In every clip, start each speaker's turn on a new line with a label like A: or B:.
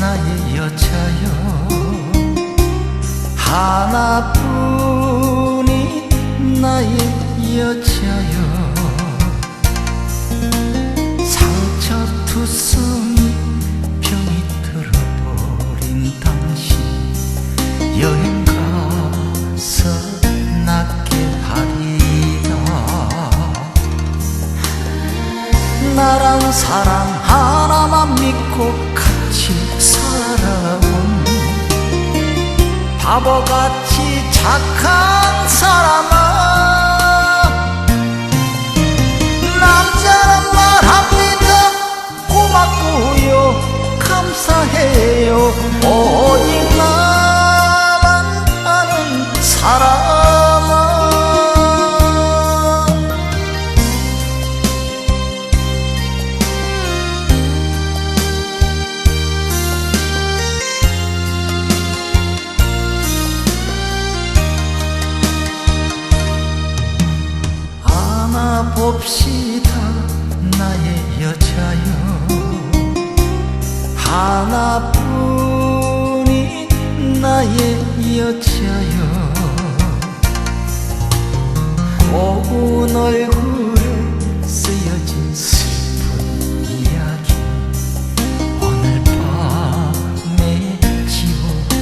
A: 나의 여자여 하나뿐인 나의 여자여 상처투성이 병이 들어버린 당신 여행 가서 낫게 하리라. 나란 사랑 하나만 믿고 같이 바보같이 착한 사람아. 남자란 말 합니다. 고맙고요. 감사해요 안아봅시다 나의 여자여 하나뿐인 나의 여자여 고운 얼굴에 쓰여진 슬픈 이야기. 오늘 밤에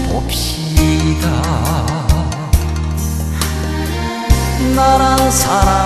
A: 지워봅시다. 나란 사람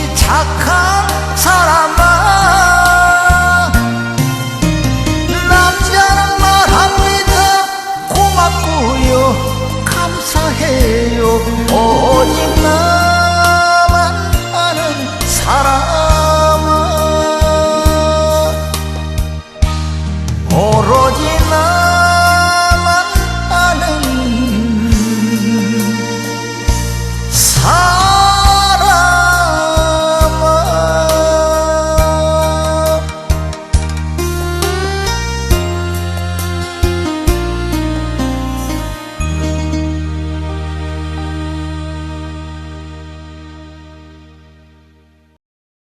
A: 착한 사람아. 남자는 말합니다. 고맙고요. 감사해요